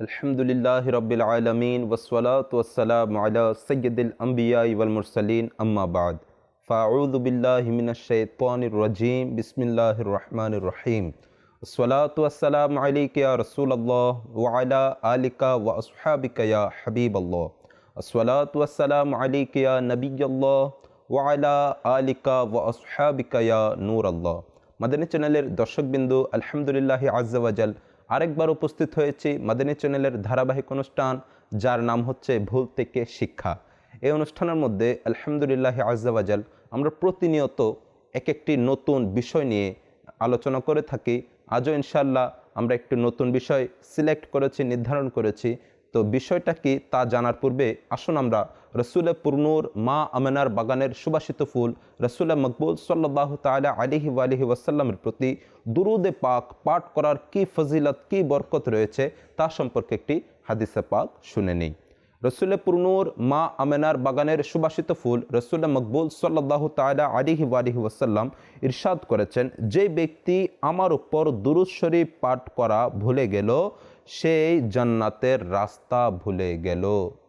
আলহামদুলিল্লাহ রবিল আলমিন ওসলাত ওসালাম আলা সৈয়দুল আম্বিয়া ওয়াল মুরসালিন আম্মা বাদ ফাউযু বিল্লাহি মিনাশ শাইতানির রাজিম বিসমিল্লাহির রহমানির রহিম الصلاة والسلام عليك يا رسول الله وعلى آلك وأصحابك يا حبيب الله الصلاة والسلام عليك يا نبي الله وعلى آلك وأصحابك يا نور الله মাদানী চ্যানেলের দর্শকবিন্দু আলহামদুলিল্লাহ আজ্জাওয়াজাল আরেকবার উপস্থিত হয়েছি মাদিনী চ্যানেলের ধারাবাহিক অনুষ্ঠান, যার নাম হচ্ছে ভুল থেকে শিক্ষা। এই অনুষ্ঠানের মধ্যে আলহামদুলিল্লাহ আজ্জাওয়াজাল আমরা প্রতিনিয়ত এক একটি নতুন বিষয় নিয়ে আলোচনা করে থাকি। আজও ইনশাল্লাহ আমরা একটি নতুন বিষয় সিলেক্ট করেছি, নির্ধারণ করেছি। তো বিষয়টা কি তা জানার পূর্বে আসুন আমরা রসুলে পুরনুর মা আমেনার বাগানের সুবাসিত ফুল রসুলে মকবুল সাল্লাহ তালা আলিহি আলিহি ওয়াসাল্লামের প্রতি দুরুদে পাক পাঠ করার কি ফজিলত, কি বরকত রয়েছে তা সম্পর্কে একটি হাদিসে পাক শুনে নিই। রসুলে পুরনুর মা আমেনার বাগানের সুবাসিত ফুল রসুলে মকবুল সাল্লাহ তালা আলিহি আলিহি ওয়াসাল্লাম ইরশাদ করেছেন, যে ব্যক্তি আমার উপর দুরুদ শরীফ পাঠ করা ভুলে গেল, সেই জান্নাতের রাস্তা ভুলে গেল।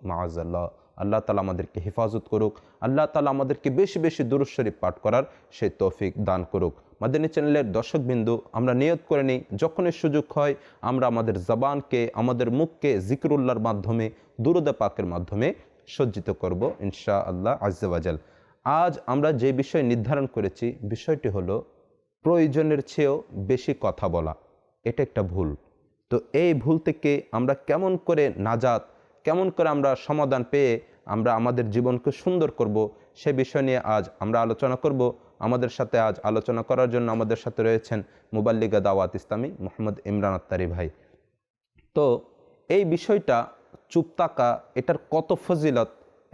মাআজাল্লাহ আল্লাহ তালা আমাদেরকে হেফাজত করুক, আল্লাহ তালা আমাদেরকে বেশি বেশি দুরুদ শরীফ পাঠ করার সেই তৌফিক দান করুক। মাদানী চ্যানেলের দর্শকবিন্দু আমরা নিয়ত করে নিই, যখনই সুযোগ হয়, আমরা আমাদের জবানকে, আমাদের মুখকে জিকরুল্লাহর মাধ্যমে, দুরুদে পাকের মাধ্যমে সজ্জিত করব ইনশা আল্লাহ আজ্জাবাজাল আজ আমরা যে বিষয় নির্ধারণ করেছি, বিষয়টি হলো প্রয়োজনের চেয়েও বেশি কথা বলা। এটা একটা ভুল। তো এই ভুল থেকে আমরা কেমন করে নাজাত কেমন করে আমরা সমাধান পেয়ে আমরা আমাদের জীবনকে সুন্দর করব সে বিষয় নিয়ে আজ আমরা আলোচনা করব। আমাদের সাথে আজ আলোচনা করার জন্য আমাদের সাথে রয়েছেন মুবাল্লিগা দাওয়াত ইসলামী মোহাম্মদ ইমরান আত্তারি ভাই। তো এই বিষয়টা চুপ থাকা, এটার কত ফজিলত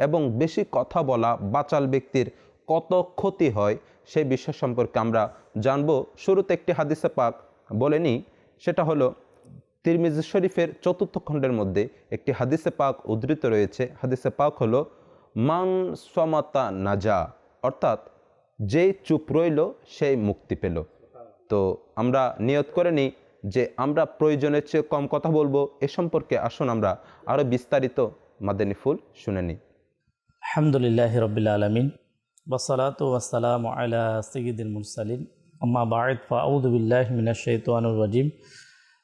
এবং বেশি কথা বলা বাচাল ব্যক্তির কত ক্ষতি হয় সেই বিষয় সম্পর্কে আমরা জানব। শুরুতে একটি হাদিসে পাক বলেনি, সেটা হলো তিরমিজি শরীফের চতুর্থ খণ্ডের মধ্যে একটি হাদিসে পাক উদ্ধৃত রয়েছে। হাদিসে পাক হলো, মান সমাতা নাজা অর্থাৎ যেই চুপ রইল, সেই মুক্তি পেল। তো আমরা নিয়ত করে নিই যে আমরা প্রয়োজনের চেয়ে কম কথা বলব। এ সম্পর্কে আসুন আমরা আরও বিস্তারিত মাদানী ফুল শুনে নিই। আলহামদুলিল্লাহ রবিল আলমিন ওসলাত ওয়াসালাম আলা সঈদুল মুরসালিন। আম্মা বায়দ ফাউদুবিল্লাহ মিনাশাইতানুর রাজিম।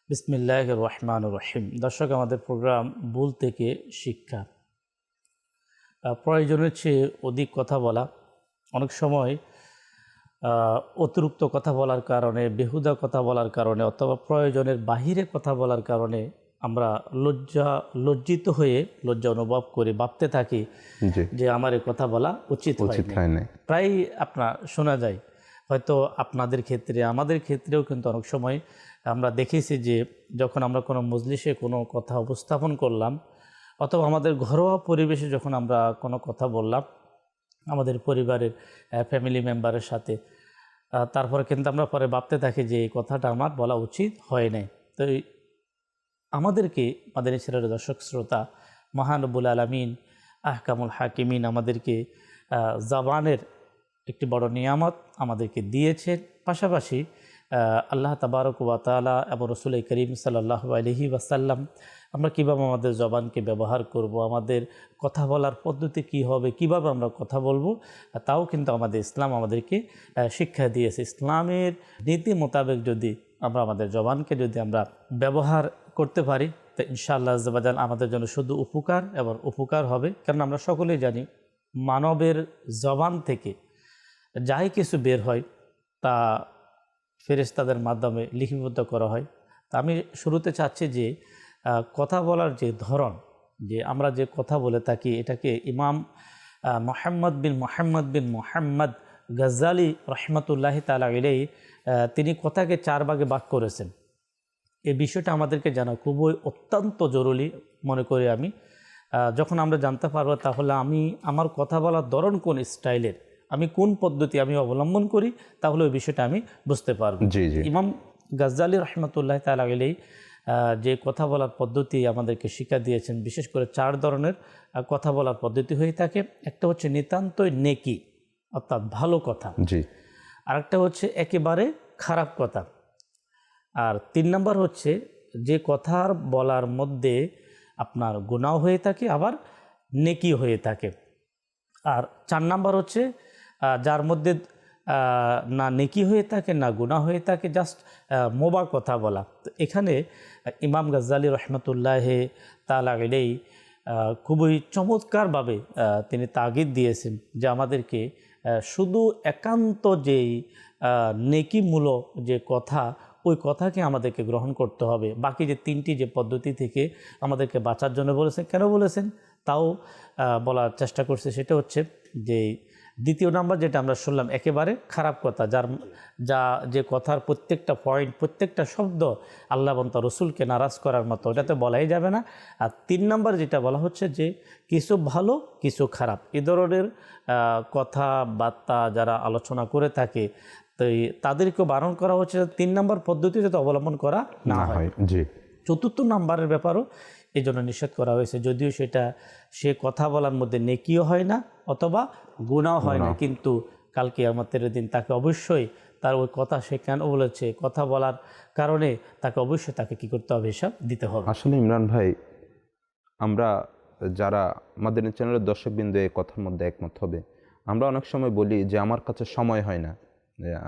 বিসমিল্লাহ রহমান রহিম। দর্শক আমাদের প্রোগ্রাম ভুল থেকে শিক্ষা। প্রয়োজনের চেয়ে অধিক কথা বলা। অনেক সময় অতিরিক্ত কথা বলার কারণে বেহুদা কথা বলার কারণে অথবা প্রয়োজনের বাহিরে কথা বলার কারণে আমরা লজ্জা লজ্জিত হয়ে লজ্জা অনুভব করে ভাবতে থাকি যে আমার এই কথা বলা উচিত প্রায় আপনার শোনা যায়। হয়তো আপনাদের ক্ষেত্রে আমাদের ক্ষেত্রেও কিন্তু অনেক সময় আমরা দেখেছি যে যখন আমরা কোনো মজলিসে কোনো কথা উপস্থাপন করলাম অথবা আমাদের ঘরোয়া পরিবেশে যখন আমরা কোনো কথা বললাম, আমাদের পরিবারের ফ্যামিলি মেম্বারের সাথে তারপরে কিন্তু আমরা পরে ভাবতে থাকি যে এই কথাটা আমার বলা উচিত হয় নাই। তো আমাদেরকে, আমাদের ছেলের দর্শক, শ্রোতা, মহানবুল আলমিন, আহকামুল হাকিমিন আমাদেরকে জাবানের একটি বড় নিয়ামত আমাদেরকে দিয়েছেন। পাশাপাশি আল্লাহ তাবারক ওয়াতালা এবং রসুল করিম সাল্লাহ আলহি ওয়াসাল্লাম, আমরা কীভাবে আমাদের জবানকে ব্যবহার করব, আমাদের কথা বলার পদ্ধতি কি হবে, কীভাবে আমরা কথা বলব তাও কিন্তু আমাদের ইসলাম আমাদেরকে শিক্ষা দিয়েছে। ইসলামের নীতি মোতাবেক যদি আমরা আমাদের জবানকে যদি আমরা ব্যবহার করতে পারি, তো ইনশাআল্লাহ আজ্জাবাজাল আমাদের জন্য শুধু উপকার এবং উপকার হবে। কারণ আমরা সকলেই জানি, মানবের জবান থেকে যাই কিছু বের হয়, তা ফেরেশতাদের মাধ্যমে লিপিবদ্ধ করা হয়। তা আমি শুরুতে চাচ্ছি যে কথা বলার যে ধরন, যে আমরা যে কথা বলে থাকি, এটাকে ইমাম মোহাম্মদ বিন মোহাম্মদ বিন মোহাম্মদ গজ্জালি রহমতুল্লাহ তালা ইলেই তিনি কথাকে চার ভাগে ভাগ করেছেন। এই বিষয়টা আমাদেরকে জানা খুবই অত্যন্ত জরুরি মনে করি আমি। যখন আমরা জানতে পারব তাহলে আমি আমার কথা বলার ধরন কোন স্টাইলের? আমি কোন পদ্ধতি আমি অবলম্বন করি তাহলে ওই বিষয়টা আমি বুঝতে পারব। জি জি। ইমাম গাজ্জালি রহমতুল্লাহ তালা গেলেই যে কথা বলার পদ্ধতি আমাদেরকে শিক্ষা দিয়েছেন বিশেষ করে চার ধরনের কথা বলার পদ্ধতি হয়ে থাকে। একটা হচ্ছে নিতান্তই নেকি অর্থাৎ ভালো কথা। জি। আরেকটা হচ্ছে একেবারে খারাপ কথা। আর তিন নম্বর হচ্ছে যে কথার বলার মধ্যে আপনার গুণাও হয়ে থাকে আবার নেকি হয়ে থাকে। আর চার নাম্বার হচ্ছে যার মধ্যে না নেকি হয়ে থাকে না গুণা হয়ে থাকে জাস্ট মোবা কথা বলা। তো এখানে ইমাম গাজ্জালি রহমতুল্লাহ তালা আহ, খুবই চমৎকারভাবে তিনি তাগিদ দিয়েছেন যে আমাদেরকে শুধু একান্ত যেই নেকিমূলক যে কথা ওই কথাকে আমাদেরকে গ্রহণ করতে হবে। বাকি যে তিনটি যে পদ্ধতি থেকে আমাদেরকে বাঁচার জন্য বলেছেন কেন বলেছেন? তাও বলার চেষ্টা করছে। সেটা হচ্ছে যে দ্বিতীয় নাম্বার যেটা আমরা শুনলাম একেবারে খারাপ কথা যার যা যে কথার প্রত্যেকটা পয়েন্ট প্রত্যেকটা শব্দ আল্লাহ এবং রসুলকে নারাজ করার মতো ওটাতে বলাই যাবে না। আর তিন নাম্বার যেটা বলা হচ্ছে যে কিছু ভালো কিছু খারাপ। এ ধরনের কথাবার্তা যারা আলোচনা করে থাকে তো এই তাদেরকেও বারণ করা হচ্ছে তিন নম্বর পদ্ধতি যাতে অবলম্বন করা না হয় জি। চতুর্থ নাম্বারের ব্যাপারও এই জন্য নিষেধ করা হয়েছে। যদিও সেটা সে কথা বলার মধ্যে নেকিও হয় না অথবা গুণাও হয় না। কিন্তু কালকে আমাদের দিন তাকে অবশ্যই তার ওই কথা সে কেন বলেছে কথা বলার কারণে তাকে অবশ্যই তাকে কি করতে হবে হিসাব দিতে হবে। আসলে ইমরান ভাই আমরা যারা আমাদের চ্যানেলের দর্শকবৃন্দ এই কথার মধ্যে একমত হবে আমরা অনেক সময় বলি যে আমার কাছে সময় হয় না।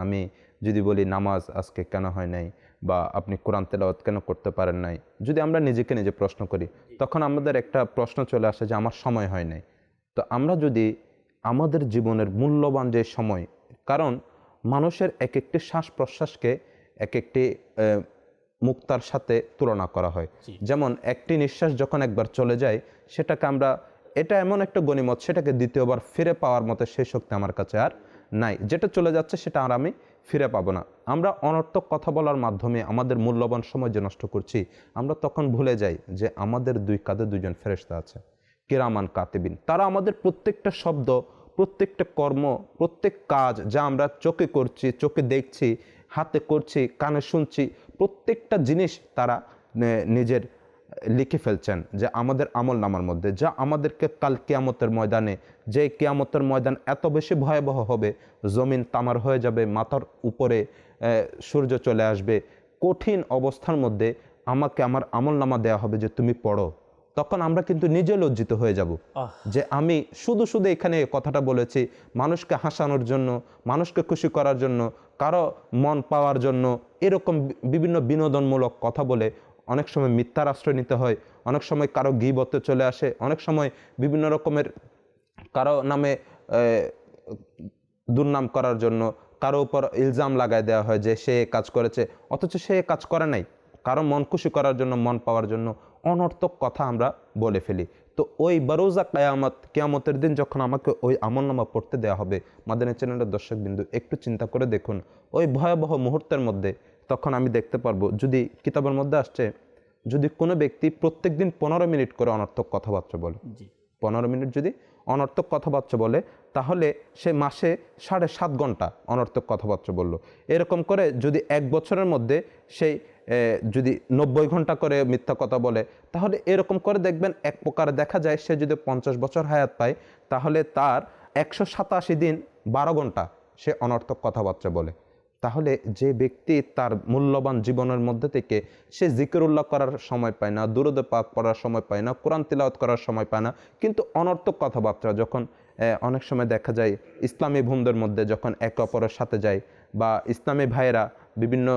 আমি যদি বলি নামাজ আজকে কেন হয় নাই? বা আপনি কোরআন তেলাওয়াত কেন করতে পারেন নাই? যদি আমরা নিজেকে নিজে প্রশ্ন করি তখন আমাদের একটা প্রশ্ন চলে আসে যে আমার সময় হয় নাই। তো আমরা যদি আমাদের জীবনের মূল্যবান যে সময় কারণ মানুষের এক একটি শ্বাস প্রশ্বাসকে এক একটি মুক্তার সাথে তুলনা করা হয়। যেমন একটি নিঃশ্বাস যখন একবার চলে যায় সেটাকে আমরা এটা এমন একটা গণিমত সেটাকে দ্বিতীয়বার ফিরে পাওয়ার মতো সেই শক্তি আমার কাছে আর নাই। যেটা চলে যাচ্ছে সেটা আর আমি ফিরে পাবো না। আমরা অনর্থক কথা বলার মাধ্যমে আমাদের মূল্যবান সময় যে নষ্ট করছি, আমরা তখন ভুলে যাই যে আমাদের দুই কাঁধে দুজন ফেরেশতা আছে কেরামান কাতিবিন। তারা আমাদের প্রত্যেকটা শব্দ, প্রত্যেকটা কর্ম, প্রত্যেক কাজ যা আমরা চোখে করছি, চোখে দেখছি, হাতে করছি, কানে শুনছি, প্রত্যেকটা জিনিস তারা নিজের লিখে ফেলছেন যে আমাদের আমল নামার মধ্যে যা আমাদেরকে কাল কেয়ামতের ময়দানে যে কেয়ামতের ময়দান এত বেশি ভয়াবহ হবে জমিন তামার হয়ে যাবে মাথার উপরে সূর্য চলে আসবে কঠিন অবস্থার মধ্যে আমাকে আমার আমল নামা দেওয়া হবে যে তুমি পড়ো। তখন আমরা কিন্তু নিজে লজ্জিত হয়ে যাব যে আমি শুধু শুধু এখানে কথাটা বলেছি মানুষকে হাসানোর জন্য মানুষকে খুশি করার জন্য কারও মন পাওয়ার জন্য এরকম বিভিন্ন বিনোদনমূলক কথা বলে অনেক সময় মিথ্যার আশ্রয় নিতে হয়, অনেক সময় কারও গিবতে চলে আসে, অনেক সময় বিভিন্ন রকমের কারও নামে দুর্নাম করার জন্য কারও উপর ইলজাম লাগায় দেওয়া হয় যে সে কাজ করেছে, অথচ সে কাজ করে নাই। কারও মন খুশি করার জন্য, মন পাওয়ার জন্য অনর্থক কথা আমরা বলে ফেলি। তো ওই বারোজা কেয়ামত, কেয়ামতের দিন যখন আমাকে ওই আমলনামা পড়তে দেওয়া হবে, মাদানী চ্যানেলের দর্শক বিন্দু একটু চিন্তা করে দেখুন, ওই ভয়াবহ মুহূর্তের মধ্যে তখন আমি দেখতে পারব যদি কিতাবের মধ্যে আসছে যদি কোনো ব্যক্তি প্রত্যেক দিন পনেরো মিনিট করে অনর্থক কথাবার্তা বলে। পনেরো মিনিট যদি অনর্থক কথাবার্তা বলে তাহলে সে মাসে সাড়ে সাত ঘণ্টা অনর্থক কথাবার্তা বলল। এরকম করে যদি এক বছরের মধ্যে সেই যদি নব্বই ঘণ্টা করে মিথ্যা কথা বলে তাহলে এরকম করে দেখবেন এক প্রকার দেখা যায় সে যদি পঞ্চাশ বছর হায়াত পায় তাহলে তার একশো সাতাশি দিন বারো ঘণ্টা সে অনর্থক কথাবার্তা বলে। তাহলে যে ব্যক্তি তার মূল্যবান জীবনের মধ্যে থেকে সে জিকিরুল্লাহ করার সময় পায় না, দুরুদ পাক পড়ার সময় পায় না, কোরআন তিলাওয়াত করার সময় পায় না, কিন্তু অনর্থক কথাবার্তা যখন অনেক সময় দেখা যায় ইসলামী ভূমদের মধ্যে যখন একে অপরের সাথে যায় বা ইসলামী ভাইয়েরা বিভিন্ন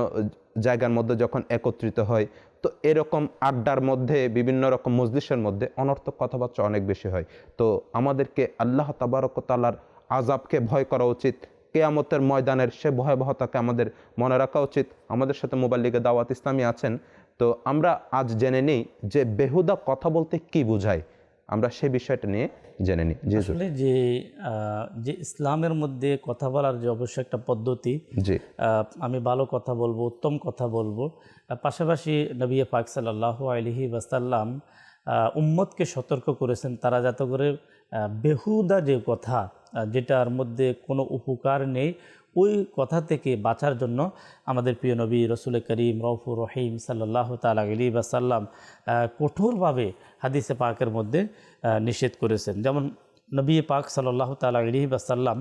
জায়গার মধ্যে যখন একত্রিত হয়, তো এরকম আড্ডার মধ্যে, বিভিন্ন রকম মজলিসের মধ্যে অনর্থক কথাবার্তা অনেক বেশি হয়। তো আমাদেরকে আল্লাহ তাবারকতালার আজাবকে ভয় করা উচিত কেয়ামতের ময়দানের সে ভয়াবহতাকে আমাদের মনে রাখা উচিত। আমাদের সাথে মোবাইল লিগে দাওয়াত ইসলামী আছেন। তো আমরা আজ জেনে নিই যে বেহুদা কথা বলতে কি বোঝায়। আমরা সে বিষয়টা নিয়ে জেনে নিই। আসলে যে যে ইসলামের মধ্যে কথা বলার যে অবশ্যই একটা পদ্ধতি জি। আহ, আমি ভালো কথা বলব উত্তম কথা বলব পাশাপাশি নবী পাক সাল্লাহ আলহি বাসাল্লাম উম্মতকে সতর্ক করেছেন। তারা যাতে করে বেহুদা যে কথা যেটার মধ্যে কোনো উপকার নেই ওই কথা থেকে বাঁচার জন্য আমাদের প্রিয় নবী রসুল করিম রফুর রহিম সাল্লাহ তালা আলী বাসাল্লাম আহ, কঠোরভাবে হাদিসে পাকের মধ্যে নিষেধ করেছেন। যেমন নবী পাক সাল্লাহ তালা বাসাল্লাম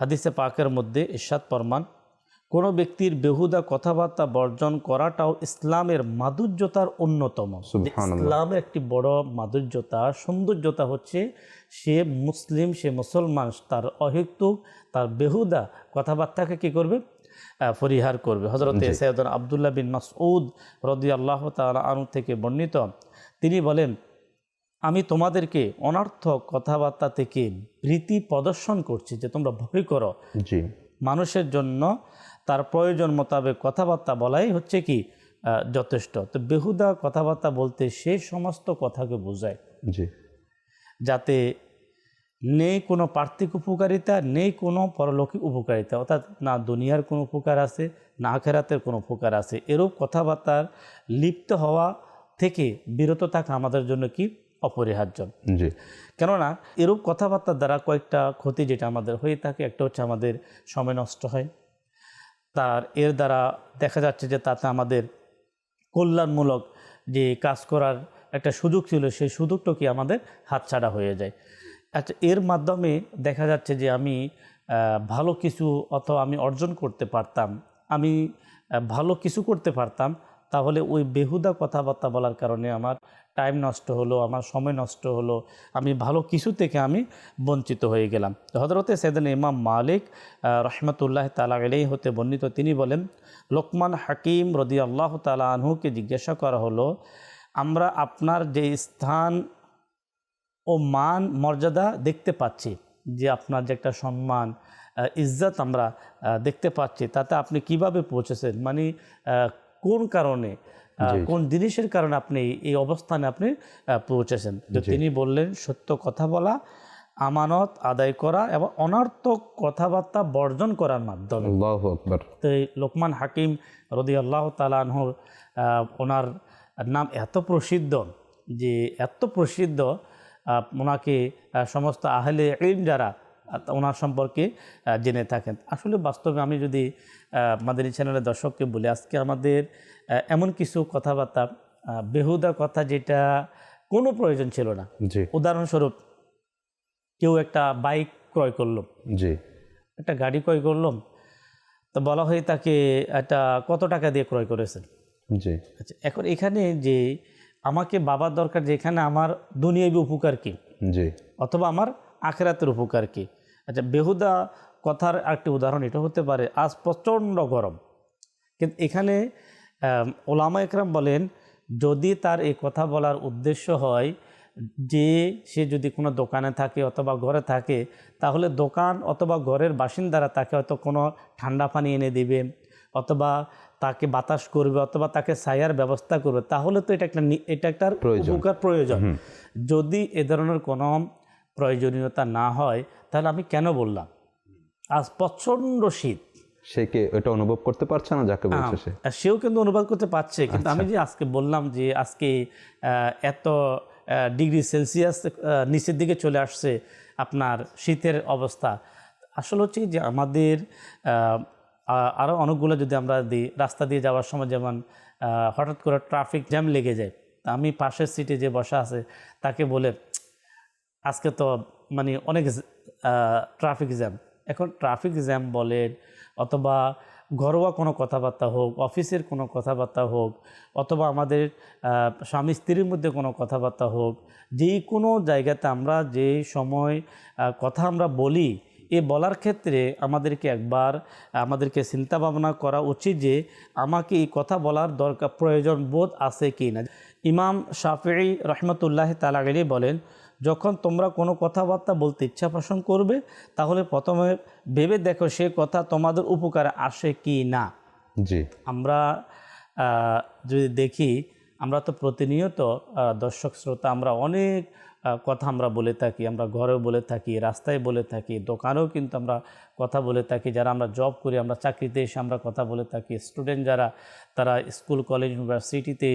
হাদিসে পাকের মধ্যে ইরশাদ ফরমান কোনো ব্যক্তির বেহুদা কথাবার্তা বর্জন করাটাও ইসলামের মাধুর্যতার অন্যতম। ইসলামের একটি বড় মাধুর্যতা সৌন্দর্যতা হচ্ছে সে মুসলিম সে মুসলমান তার অহেতুক তার বেহুদা কথাবার্তাকে কি করবে? পরিহার করবে। হজরত সৈয়দন আবদুল্লাহ বিন মাসউদ রদি আল্লাহ তালা আনু থেকে বর্ণিত তিনি বলেন আমি তোমাদেরকে অনর্থক কথাবার্তা থেকে ভীতি প্রদর্শন করছি যে তোমরা ভয় করো। মানুষের জন্য তার প্রয়োজন মোতাবেক কথাবার্তা বলাই হচ্ছে কি যথেষ্ট। তো বেহুদা কথাবার্তা বলতে সে সমস্ত কথাকে বোঝায়। জি। যাতে নেই কোনো পার্থিক উপকারিতা নেই কোনো পরলৌকিক উপকারিতা অর্থাৎ না দুনিয়ার কোনো উপকার আছে না আখেরাতের কোনো উপকার আছে। এরূপ কথাবার্তার লিপ্ত হওয়া থেকে বিরত থাকা আমাদের জন্য কি? অপরিহার্য। জি। কেননা এরূপ কথাবার্তার দ্বারা কয়েকটা ক্ষতি যেটা আমাদের হয়ে থাকে একটা হচ্ছে আমাদের সময় নষ্ট হয়। তার এর দ্বারা দেখা যাচ্ছে যে তাতে আমাদের কল্যাণমূলক যে কাজ করার একটা সুযোগ ছিল, সেই সুযোগটা কি আমাদের হাতছাড়া হয়ে যায়। আচ্ছা এর মাধ্যমে দেখা যাচ্ছে যে আমি ভালো কিছু অথবা আমি অর্জন করতে পারতাম, আমি ভালো কিছু করতে পারতাম তাহলে ওই বেহুদা কথাবার্তা বলার কারণে আমার টাইম নষ্ট হলো, আমার সময় নষ্ট হলো, আমি ভালো কিছু থেকে আমি বঞ্চিত হয়ে গেলাম। হজরতে সেদিন ইমাম মালিক রহমতুল্লাহ তালা এলেই হতে বর্ণিত, তিনি বলেন, লোকমান হাকিম রদি আল্লাহ তালা আনহুকে জিজ্ঞাসা করা হলো, আমরা আপনার যে স্থান ও মান মর্যাদা দেখতে পাচ্ছি, যে আপনার যে একটা সম্মান ইজ্জত আমরা দেখতে পাচ্ছি, তাতে আপনি কীভাবে পৌঁছেছেন? মানে কোন কারণে কোন জিনিসের কারণে আপনি এই অবস্থানে আপনি পৌঁছেছেন? তো তিনি বললেন সত্য কথা বলা আমানত আদায় করা এবং অনার্থক কথাবার্তা বর্জন করার মাধ্যমে। তো এই লোকমান হাকিম রদি আল্লাহ তালাহর ওনার নাম এত প্রসিদ্ধ যে এত প্রসিদ্ধ ওনাকে সমস্ত আহলে ইলম যারা ওনার সম্পর্কে জেনে থাকেন। আসলে বাস্তবে আমি যদি আমাদের এই চ্যানেলের দর্শককে বলি আজকে আমাদের এমন কিছু কথাবার্তা বেহুদা কথা যেটা কোনো প্রয়োজন ছিল না। উদাহরণস্বরূপ কেউ একটা বাইক ক্রয় করল। জি। একটা গাড়ি ক্রয় করলাম তো বলা হয় তাকে একটা কত টাকা দিয়ে ক্রয় করেছেন জি। আচ্ছা এখন এখানে যে আমাকে বাবার দরকার যে এখানে আমার দুনিয়াবি উপকার কী? জি। অথবা আমার আখেরাতের উপকার কী? আচ্ছা বেহুদা কথার একটি উদাহরণ এটা হতে পারে আজ প্রচণ্ড গরম। কিন্তু এখানে ওলামা একরাম বলেন যদি তার এই কথা বলার উদ্দেশ্য হয় যে সে যদি কোনো দোকানে থাকে অথবা ঘরে থাকে তাহলে দোকান অথবা ঘরের বাসিন্দারা তাকে হয়তো কোনো ঠান্ডা পানি এনে দিবে অথবা তাকে বাতাস করবে অথবা তাকে ছায়ার ব্যবস্থা করবে তাহলে তো এটা একটা এটা একটা প্রয়োজন। উপকার প্রয়োজন। যদি এ ধরনের কোনো প্রয়োজনীয়তা না হয় তাহলে আমি কেন বললাম? আজ প্রচণ্ড শীত। সে কে এটা অনুভব করতে পারছে না যাকে বলছে সে? সেও কিন্তু অনুবাদ করতে পারছে কিন্তু আমি যে আজকে বললাম যে আজকে এত ডিগ্রি সেলসিয়াস নিচের দিকে চলে আসছে আপনার শীতের অবস্থা। আসলে হচ্ছে যে আমাদের আরও অনেকগুলো যদি আমরা দিই রাস্তা দিয়ে যাওয়ার সময় যেমন হঠাৎ করে ট্রাফিক জ্যাম লেগে যায় তা আমি পাশের সিটে যে বসা আছে তাকে বলে আজকে তো মানে অনেক ট্রাফিক জ্যাম এখন ট্রাফিক জ্যাম বলেন অথবা ঘরোয়া কোনো কথাবার্তা হোক, অফিসের কোনো কথাবার্তা হোক, অথবা আমাদের স্বামী স্ত্রীর মধ্যে কোনো কথাবার্তা হোক, যেই কোনো জায়গাতে আমরা যে সময় কথা আমরা বলি, এ বলার ক্ষেত্রে আমাদেরকে একবার, আমাদেরকে চিন্তা ভাবনা করা উচিত যে আমাকে এই কথা বলার দরকার, প্রয়োজন বোধ আছে কি না। ইমাম শাফি রহমতুল্লাহ তালাগলি বলেন যখন তোমরা কোনো কথাবার্তা বলতে ইচ্ছা পোষণ করবে তাহলে প্রথমে ভেবে দেখো সে কথা তোমাদের উপকারে আসে কি না। জি। আমরা যদি দেখি আমরা তো প্রতিনিয়ত দর্শক শ্রোতা আমরা অনেক কথা আমরা বলে থাকি আমরা ঘরেও বলে থাকি রাস্তায় বলে থাকি দোকানেও কিন্তু আমরা কথা বলে থাকি, যারা আমরা জব করি, আমরা চাকরিতে এসে আমরা কথা বলে থাকি। স্টুডেন্ট যারা, তারা স্কুল কলেজ ইউনিভার্সিটিতে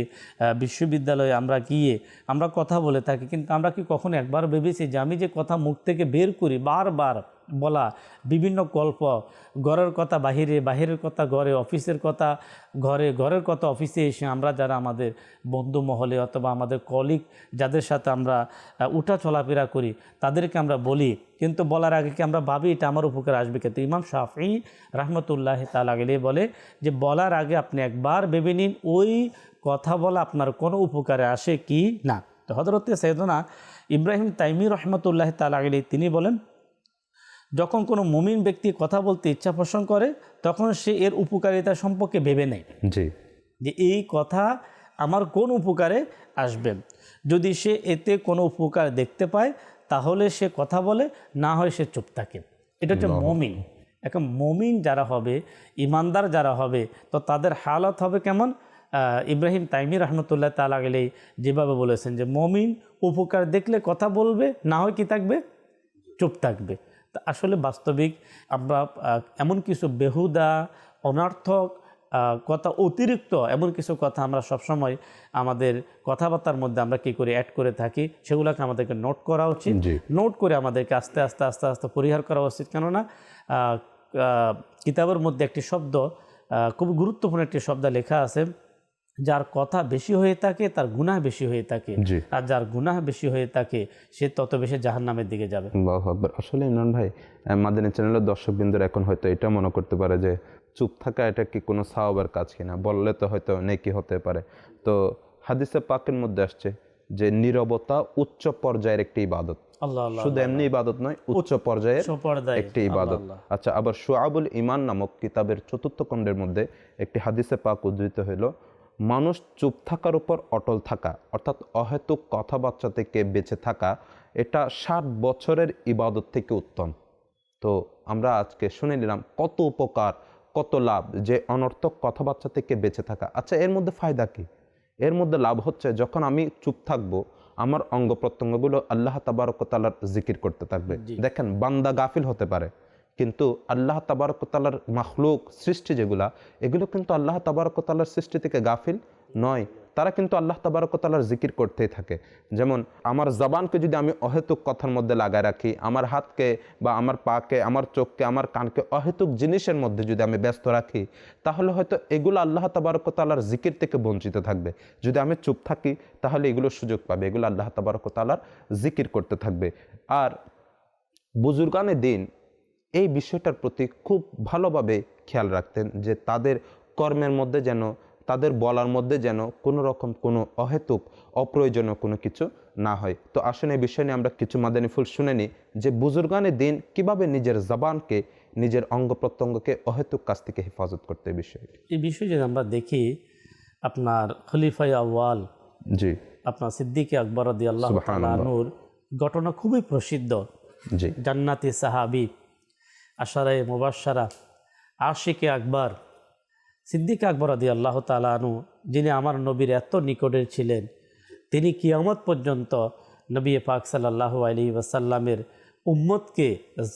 বিশ্ববিদ্যালয়ে আমরা গিয়ে আমরা কথা বলে থাকি। কিন্তু আমরা কি কখনো একবার ভেবেছি যে আমি যে কথা মুখ থেকে বের করি, বারবার বলা বিভিন্ন গল্প, ঘরের কথা বাহিরে, বাহিরের কথা ঘরে, অফিসের কথা ঘরে, ঘরের কথা অফিসে এসে আমরা যারা আমাদের বন্ধু মহলে অথবা আমাদের কলিগ যাদের সাথে আমরা উঠা চলাফেরা করি, তাদেরকে আমরা বলি কিন্তু বলার আগে কি আমরা ভাবি এটা আমার উপকার আসবে কিন্তু ইমাম শাফি রহমতুল্লাহ তালা গেলে বলে যে বলার আগে আপনি একবার ভেবে নিন ওই কথা বলা আপনার কোনো উপকারে আসে কি না। তো হজরতে সৈদনা ইব্রাহিম তাইমি রহমতুল্লাহ তালা গেলে তিনি বলেন যখন কোনো মুমিন ব্যক্তি কথা বলতে ইচ্ছা পোষণ করে তখন সে এর উপকারিতা সম্পর্কে ভেবে নেয়। জি। যে এই কথা আমার কোন উপকারে আসবে? যদি সে এতে কোনো উপকার দেখতে পায় তাহলে সে কথা বলে না হয় সে চুপ থাকে। এটা হচ্ছে মমিন। এখন মমিন যারা হবে ইমানদার যারা হবে তো তাদের হালত হবে কেমন? ইব্রাহিম তাইমি রহমতুল্লাহ তালা গেলেই যেভাবে বলেছেন যে মমিন উপকার দেখলে কথা বলবে না হয় কি থাকবে? চুপ থাকবে। তা আসলে বাস্তবিক আমরা এমন কিছু বেহুদা অনর্থক কথা অতিরিক্ত এমন কিছু কথা আমরা সবসময় আমাদের কথাবার্তার মধ্যে আমরা কি করে অ্যাড করে থাকি সেগুলোকে আমাদেরকে নোট করা উচিত। নোট করে আমাদেরকে আস্তে আস্তে আস্তে আস্তে পরিহার করা উচিত। কেননা কিতাবের মধ্যে একটি শব্দ খুব গুরুত্বপূর্ণ একটি শব্দ লেখা আছে যার কথা বেশি হয়ে থাকে তার গুনাহ বেশি হয়ে থাকে। আর যার গুনাহ বেশি হয়ে থাকে সে তত বেশি জাহান্নামের দিকে যাবে। আসলে ইমরান ভাই মাদানী চ্যানেলের দর্শকবৃন্দর এখন হয়তো এটা মনে করতে পারে যে চুপ থাকা এটা কি কোনো সাহাবার কাজ কিনা? বললে তো হয়তো নেকি হতে পারে। তো হাদিসে পাকের মধ্যে আসছে যে নীরবতা উচ্চ পর্যায়ের একটি ইবাদত। শুধু এমনি ইবাদত নয় উচ্চ পর্যায়ের একটি ইবাদত। আচ্ছা আবার শুআবুল ইমান নামক কিতাবের চতুর্থ খণ্ডের মধ্যে একটি হাদিসে পাক উদ্ধৃত হইল মানুষ চুপ থাকার উপর অটল থাকা অর্থাৎ অহেতুক কথাবার্তা থেকে বেঁচে থাকা এটা ষাট বছরের ইবাদত থেকে উত্তম। তো আমরা আজকে শুনে নিলাম কত উপকার কত লাভ? যে অনর্থক কথাবার্তা থেকে বেঁচে থাকা। আচ্ছা এর মধ্যে ফায়দা কী? এর মধ্যে লাভ হচ্ছে যখন আমি চুপ থাকব আমার অঙ্গ প্রত্যঙ্গগুলো আল্লাহ তাবারকতালার জিকির করতে থাকবে। দেখেন বান্দা গাফিল হতে পারে কিন্তু আল্লাহ তাবারকতালার মাখলুক সৃষ্টি যেগুলা এগুলো কিন্তু আল্লাহ তাবারকতালার সৃষ্টি থেকে গাফিল নয়। তারা কিন্তু আল্লাহ তাবারকতালার জিকির করতেই থাকে। যেমন, আমার জবানকে যদি আমি অহেতুক কথার মধ্যে লাগায় রাখি, আমার হাতকে বা আমার পাকে, আমার চোখকে, আমার কানকে অহেতুক জিনিসের মধ্যে যদি আমি ব্যস্ত রাখি, তাহলে হয়তো এগুলো আল্লাহ তাবারকতালার জিকির থেকে বঞ্চিত থাকবে। যদি আমি চুপ থাকি, তাহলে এগুলো সুযোগ পাবে, এগুলো আল্লাহ তাবারকতালার জিকির করতে থাকবে। আর বুজুর্গানে দিন এই বিষয়টার প্রতি খুব ভালোভাবে খেয়াল রাখতেন যে তাদের কর্মের মধ্যে যেন তাদের বলার মধ্যে যেন কোনো রকম কোনো অহেতুক অপ্রয়োজনীয় কোনো কিছু না হয়। তো আসলে এই বিষয় নিয়ে আমরা কিছু মাদানী ফুল শুনে নিই যে বুজুর্গানে দিন কীভাবে নিজের জবানকে নিজের অঙ্গ প্রত্যঙ্গকে অহেতুক কাছ থেকে হেফাজত করতে এই বিষয়টি এই বিষয়ে যদি আমরা দেখি আপনার খলিফাই আওয়াল জি। আপনার সিদ্দিকে আকবর রদি আল্লাহ। তালানুর ঘটনা খুবই প্রসিদ্ধ। জি। জান্নাতি সাহাবি আশারায় মুবাসারা আশিকে আকবর সিদ্দিক আকবর আদি আল্লাহ তালানু যিনি আমার নবীর এত নিকটের ছিলেন তিনি কিয়ামত পর্যন্ত নবী পাক সাল্লাহ আলী ওয়াসাল্লামের উম্মতকে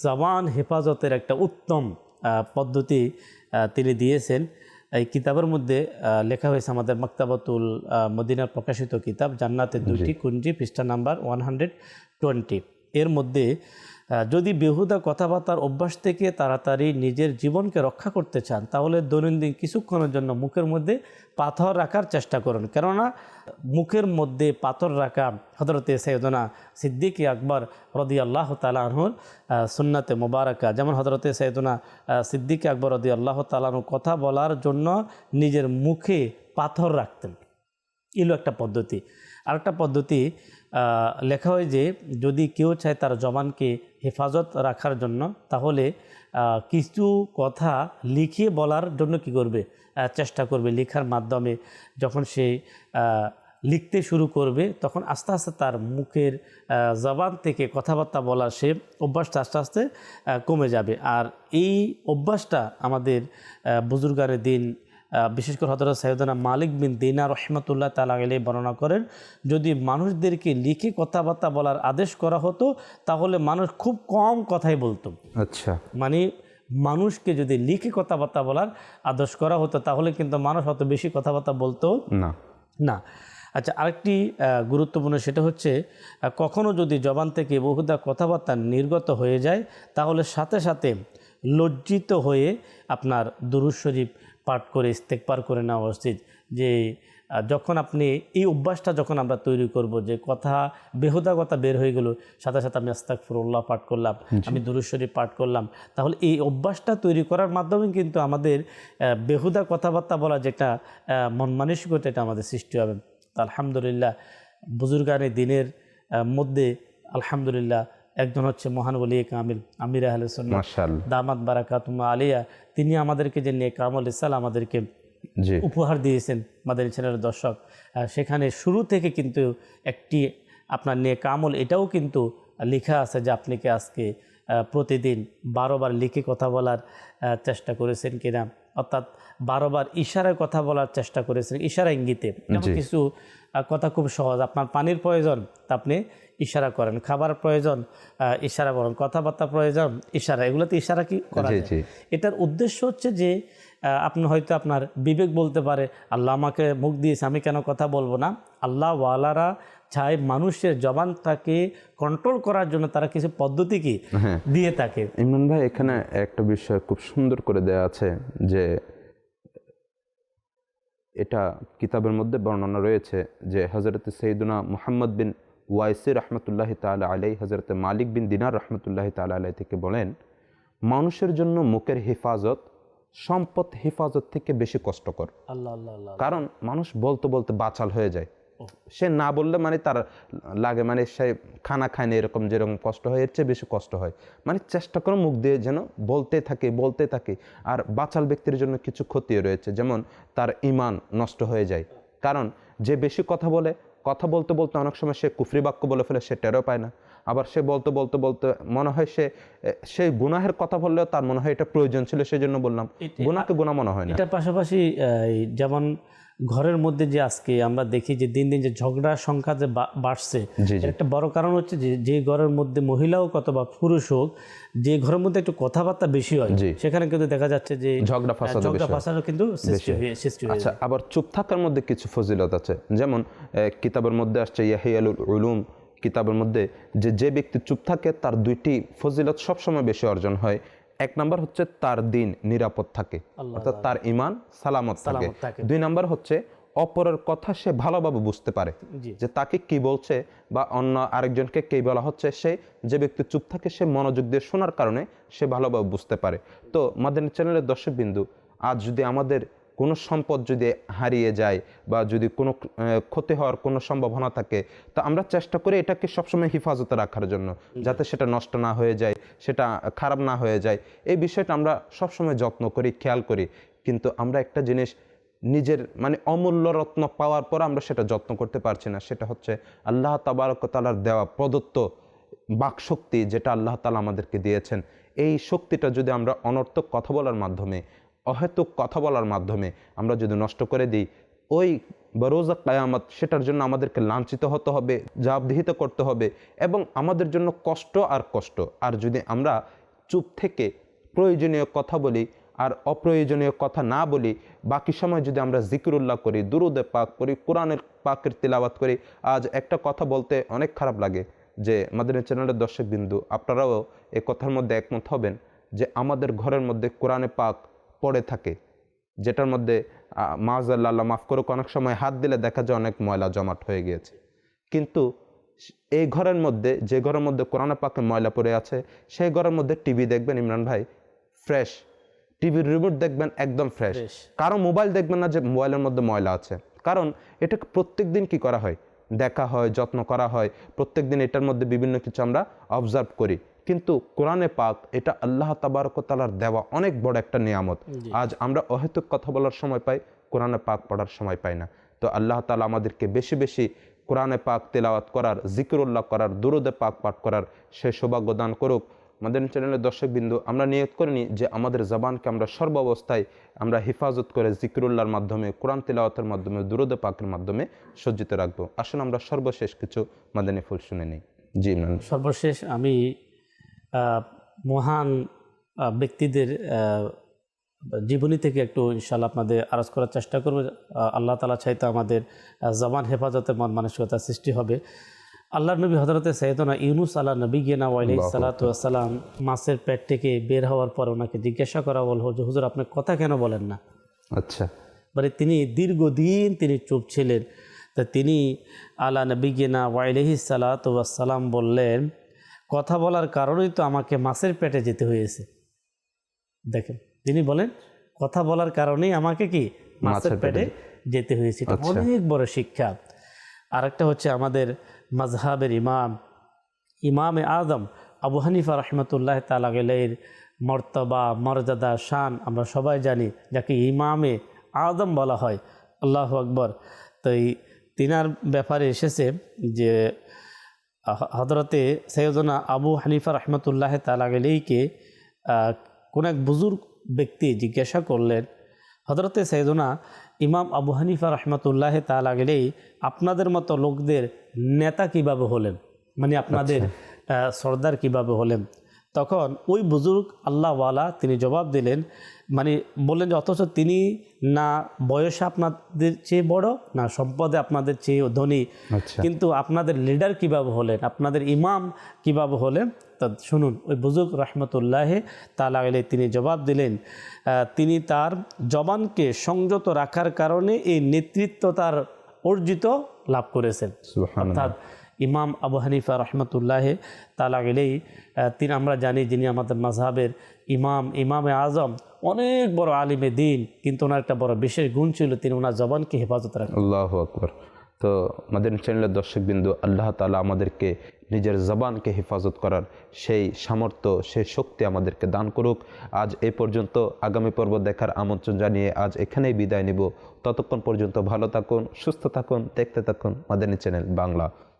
জবান হেফাজতের একটা উত্তম পদ্ধতি তিনি দিয়েছেন। এই কিতাবের মধ্যে লেখা হয়েছে আমাদের মাক্তাবাতুল মদিনার প্রকাশিত কিতাব জান্নাতের দুইটি কুঞ্জি পৃষ্ঠা নাম্বার ওয়ান হান্ড্রেড টোয়েন্টি। এর মধ্যে যদি বেহুদা কথাবার্তার অভ্যাস থেকে তাড়াতাড়ি নিজের জীবনকে রক্ষা করতে চান, তাহলে দৈনন্দিন কিছুক্ষণের জন্য মুখের মধ্যে পাথর রাখার চেষ্টা করুন। কেননা, মুখের মধ্যে পাথর রাখা হজরতে সৈয়দনা সিদ্দিক আকবর রদি আল্লাহ তালাহুর সুন্নাতে মোবারকা। যেমন হজরতে সৈয়দনা সিদ্দিক আকবর রদি আল্লাহ তালাহু কথা বলার জন্য নিজের মুখে পাথর রাখতেন। এলো একটা পদ্ধতি। আরেকটা পদ্ধতি লেখা হয় যে যদি কেউ চায় তার জবানকে হেফাজত রাখার জন্য তাহলে কিছু কথা লিখিয়ে বলার জন্য কি করবে? চেষ্টা করবে লেখার মাধ্যমে। যখন সে লিখতে শুরু করবে তখন আস্তে আস্তে তার মুখের জবান থেকে কথাবার্তা বলার সে অভ্যাসটা আস্তে আস্তে কমে যাবে। আর এই অভ্যাসটা আমাদের আহ, বুজুর্গানের দিন বিশেষ করে হজরত সৈয়দনা মালিক বিন দিনা রহমতুল্লাহ তালা গেলে বর্ণনা করেন যদি মানুষদেরকে লিখে কথাবার্তা বলার আদেশ করা হতো তাহলে মানুষ খুব কম কথাই বলতো। আচ্ছা। মানে মানুষকে যদি লিখে কথাবার্তা বলার আদেশ করা হতো তাহলে কিন্তু মানুষ অত বেশি কথাবার্তা বলতো না। না। আচ্ছা আরেকটি গুরুত্বপূর্ণ সেটা হচ্ছে আহ, কখনো যদি জবান থেকে বহুদা কথাবার্তা নির্গত হয়ে যায় তাহলে সাথে সাথে লজ্জিত হয়ে আপনার দুরুজ শরীফ পাঠ করে ইস্তেকবার করে নেওয়া উচিত। যে যখন আপনি এই অভ্যাসটা যখন আমরা তৈরি করব যে কথা বেহুদা কথা বের হয়ে গেলো সাথে সাথে আমি আস্তাক ফুরুল্লাহ পাঠ করলাম আমি দুরুশ্বরী পাঠ করলাম তাহলে এই অভ্যাসটা তৈরি করার মাধ্যমে কিন্তু আমাদের বেহুদা কথাবার্তা বলা যেটা মন মানসিকতা এটা আমাদের সৃষ্টি হবে। তো আলহামদুলিল্লাহ বুজুর্গানে দিনের মধ্যে আলহামদুলিল্লাহ একজন হচ্ছে মহান বলি কামিল আমির আহলে দামাত বারাকাতুমা আলিয়া তিনি আমাদেরকে যে নিয়ে কামল ইসাল আমাদেরকে উপহার দিয়েছেন মাদানী চ্যানেলের দর্শক সেখানে শুরু থেকে কিন্তু একটি আপনার নিয়ে কামল এটাও কিন্তু লেখা আছে যে আপনি কি আজকে প্রতিদিন বারোবার লিখে কথা বলার চেষ্টা করেছেন কিনা অর্থাৎ বারোবার ইশারায় কথা বলার চেষ্টা করেছেন ইশারা ইঙ্গিতে। কিছু কথা খুব সহজ আপনার পানির প্রয়োজন তা আপনি ইশারা করেন। খাবার প্রয়োজন ইশারা বলেন। কথাবার্তা প্রয়োজন ইশারা। এগুলোতে ইশারা কি করা? এটার উদ্দেশ্য হচ্ছে যে আপনি হয়তো আপনার বিবেক বলতে পারে আল্লাহ আমাকে মুখ দিয়েছে আমি কেন কথা বলব না? আল্লাহ ওয়ালারা চায় মানুষের জবানটাকে কন্ট্রোল করার জন্য তারা কিছু পদ্ধতি কি হ্যাঁ। দিয়ে থাকে। ইমরান ভাই এখানে একটা বিষয় খুব সুন্দর করে দেয়া আছে যে এটা কিতাবের মধ্যে বর্ণনা রয়েছে যে হজরত সৈদুনা মুহাম্মদ বিন ওয়াইসি রহমতুল্লাহ তালা আলাই হজরত মালিক বিন দিনার রহমতুল্লাহ তালা আলাই থেকে বলেন মানুষের জন্য মুখের হেফাজত সম্পদ হেফাজত থেকে বেশি কষ্টকর। কারণ মানুষ বলতে বলতে বাচাল হয়ে যায়। সে না বললে মানে তার লাগে মানে সে খানা খায় না এরকম যেরকম কষ্ট হয় এর চেয়ে বেশি কষ্ট হয়। মানে চেষ্টা করে মুখ দিয়ে যেন বলতে থাকে বলতে থাকে। আর বাচাল ব্যক্তির জন্য কিছু ক্ষতি রয়েছে যেমন তার ইমান নষ্ট হয়ে যায়। কারণ যে বেশি কথা বলে কথা বলতে বলতে অনেক সময় সে কুফরি বাক্য বলে ফেলে সে টেরও পায় না আবার সে বলতে বলতে বলতে মনে হয় সে সে গুনাহের কথা বললেও তার মনে হয় এটা প্রয়োজন ছিল সেই জন্য বললাম। গুনাকে গুণা মনে হয় না এটার পাশাপাশি যেমন ঘরের মধ্যে যে আজকে আমরা দেখি যে দিন দিন যে ঝগড়ার সংখ্যা যে বাড়ছে একটা বড় কারণ হচ্ছে যে যে ঘরের মধ্যে মহিলা হোক অথবা পুরুষ হোক যে ঘরের মধ্যে একটু কথাবার্তা বেশি হয়। সেখানে কিন্তু দেখা যাচ্ছে যে ঝগড়া ফাসাদ ঝগড়া ফাসাদও কিন্তু সৃষ্টি আচ্ছা আবার চুপ থাকার মধ্যে কিছু ফজিলত আছে। যেমন কিতাবের মধ্যে আসছে ইয়াহিয়ালুল উলুম কিতাবের মধ্যে যে যে ব্যক্তি চুপ থাকে তার দুইটি ফজিলত সবসময় বেশি অর্জন হয়। এক নাম্বার হচ্ছে তার দিন নিরাপদ থাকে অর্থাৎ তার ইমান সালামত থাকে। দুই নাম্বার হচ্ছে অপরের কথা সে ভালোভাবে বুঝতে পারে যে তাকে কি বলছে বা অন্য আরেকজনকে কে বলা হচ্ছে সে যে ব্যক্তি চুপ থাকে সে মনোযোগ দিয়ে শোনার কারণে সে ভালোভাবে বুঝতে পারে। তো মাদানী চ্যানেলের দর্শক বিন্দু আজ যদি আমাদের কোনো সম্পদ যদি হারিয়ে যায় বা যদি কোনো ক্ষতি হওয়ার কোনো সম্ভাবনা থাকে, তো আমরা চেষ্টা করি এটাকে সবসময় হেফাজতে রাখার জন্য, যাতে সেটা নষ্ট না হয়ে যায়, সেটা খারাপ না হয়ে যায়। এই বিষয়টা আমরা সবসময় যত্ন করি, খেয়াল করি। কিন্তু আমরা একটা জিনিস নিজের মানে অমূল্য রত্ন পাওয়ার পর আমরা সেটা যত্ন করতে পারছি না, সেটা হচ্ছে আল্লাহ তাবারকতালার দেওয়া প্রদত্ত বাকশক্তি যেটা আল্লাহ তালা আমাদেরকে দিয়েছেন। এই শক্তিটা যদি আমরা অনর্থক কথা বলার মাধ্যমে অহেতুক কথা বলার মাধ্যমে আমরা যদি নষ্ট করে দিই, ওই বরোজা কায়ামত সেটার জন্য আমাদেরকে লাঞ্ছিত হতে হবে জবাবদিহিত করতে হবে এবং আমাদের জন্য কষ্ট আর কষ্ট। আর যদি আমরা চুপ থেকে প্রয়োজনীয় কথা বলি আর অপ্রয়োজনীয় কথা না বলি, বাকি সময় যদি আমরা জিকিরুল্লাহ করি, দুরুদে পাক করি, কোরআনের পাকের তিলাবাত করি, আজ একটা কথা বলতে অনেক খারাপ লাগে যে আমাদের চ্যানেলের দর্শক বিন্দু আপনারাও এ কথার মধ্যে একমত হবেন যে আমাদের ঘরের মধ্যে কোরআনে পাক পড়ে থাকে যেটার মধ্যে মাজাল্লাহ মাফ করুক অনেক সময় হাত দিলে দেখা যায় অনেক ময়লা জমাট হয়ে গিয়েছে। কিন্তু এই ঘরের মধ্যে যে ঘরের মধ্যে কোরআনে পাকে ময়লা পড়ে আছে সেই ঘরের মধ্যে টিভি দেখবেন ইমরান ভাই ফ্রেশ। টিভির রিমোট দেখবেন একদম ফ্রেশ। কারও মোবাইল দেখবেন না যে মোবাইলের মধ্যে ময়লা আছে। কারণ এটাকে প্রত্যেক দিন কি করা হয়? দেখা হয় যত্ন করা হয়। প্রত্যেক দিন এটার মধ্যে বিভিন্ন কিছু আমরা অবজার্ভ করি। কিন্তু কোরআনে পাক এটা আল্লাহ তাবারকতালার দেওয়া অনেক বড় একটা নিয়ামত। আজ আমরা অহেতুক কথা বলার সময় পাই কোরআনে পাক পড়ার সময় পাই না। তো আল্লাহ তালা আমাদেরকে বেশি বেশি কোরআনে পাক তেলাওয়াত করার জিকিরুল্লাহ করার দুরুদে পাক পাঠ করার সে সৌভাগ্য দান করুক। আমাদের চ্যানেলের দর্শকবিন্দু আমরা নিয়ত করিনি যে আমাদের জবানকে আমরা সর্বাবস্থায় আমরা হেফাজত করে জিকিরুল্লাহর মাধ্যমে কোরআন তেলাওয়াতের মাধ্যমে দুরুদে পাকের মাধ্যমে সজ্জিত রাখব। আসলে আমরা সর্বশেষ কিছু মাদানী ফুল শুনে নিই। জি সর্বশেষ আমি মহান ব্যক্তিদের জীবনী থেকে একটু ইনশাল্লাহ আপনাদের আরজ করার চেষ্টা করব। আল্লাহ তালা চাইতে আমাদের জবান হেফাজতে মন মানসিকতা সৃষ্টি হবে। আল্লাহ নবী হজরতে সৈয়দনা ইউনুস আল্লাহ নবী গিনা ওয়ালি সালাতাম মাছের পেট থেকে বের হওয়ার পর ওনাকে জিজ্ঞাসা করা বল যে হুজুর আপনি কথা কেন বলেন না? আচ্ছা। মানে তিনি দীর্ঘদিন তিনি চুপ ছিলেন। তা তিনি আল্লাহ আলা নবীনা ওয়াইলহি সালাতাম বললেন কথা বলার কারণেই তো আমাকে মাছের পেটে যেতে হয়েছে। দেখেন তিনি বলেন কথা বলার কারণেই আমাকে কি? মাছের পেটে যেতে হয়েছে। এটা আচ্ছা। অনেক বড় শিক্ষা। আরেকটা হচ্ছে আমাদের মাজহাবের ইমাম। ইমামে আজম আবু হানিফা রহমতুল্লাহ তালাগেলের মর্তবা মর্যাদা শান আমরা সবাই জানি যাকে ইমামে আজম বলা হয়। আল্লাহ আকবর। তো এই তিনার ব্যাপারে এসেছে যে হজরতে সৈয়দনা আবু হানিফা রহমতুল্লাহ তালাগেলেইকে কোন এক বুজুর্গ ব্যক্তি জিজ্ঞাসা করলেন হজরতে সৈয়দনা ইমাম আবু হানিফা রহমতুল্লাহ তালাগলেই আপনাদের মতো লোকদের নেতা কীভাবে হলেন? মানে আপনাদের সর্দার কীভাবে হলেন? তখন ওই বুজুর্গ আল্লাহওয়ালা তিনি জবাব দিলেন মানে বললেন যে অথচ তিনি না বয়সে আপনাদের চেয়ে বড় না সম্পদে আপনাদের চেয়ে ধনী। আচ্ছা। কিন্তু আপনাদের লিডার কীভাবে হলেন? আপনাদের ইমাম কীভাবে হলেন? তা শুনুন ওই বুজুর্গ রহমতুল্লাহ তা আলে তিনি জবাব দিলেন তিনি তার জবানকে সংযত রাখার কারণে এই নেতৃত্ব তার অর্জিত লাভ করেছেন। অর্থাৎ ইমাম আবু হানিফা রহমতুল্লাহ তালা গেলেই তিনি আমরা জানি যিনি আমাদের মাঝহাবের ইমাম, ইমামে আজম, অনেক বড় আলিমে দিন, কিন্তু ওনার একটা বড় বিশেষ গুণ ছিল, তিনি ওনার জবানকে হেফাজত রাখেন। আল্লাহ আকবর। তো আমাদের চ্যানেলের দর্শকবিন্দু, আল্লাহ তালা আমাদেরকে নিজের জবানকে হেফাজত করার সেই সামর্থ্য, সেই শক্তি আমাদেরকে দান করুক। আজ এ পর্যন্ত আগামী পর্ব দেখার আমন্ত্রণ জানিয়ে আজ এখানেই বিদায় নিব। ততক্ষণ পর্যন্ত ভালো থাকুন, সুস্থ থাকুন, দেখতে থাকুন মাদানী চ্যানেল বাংলা।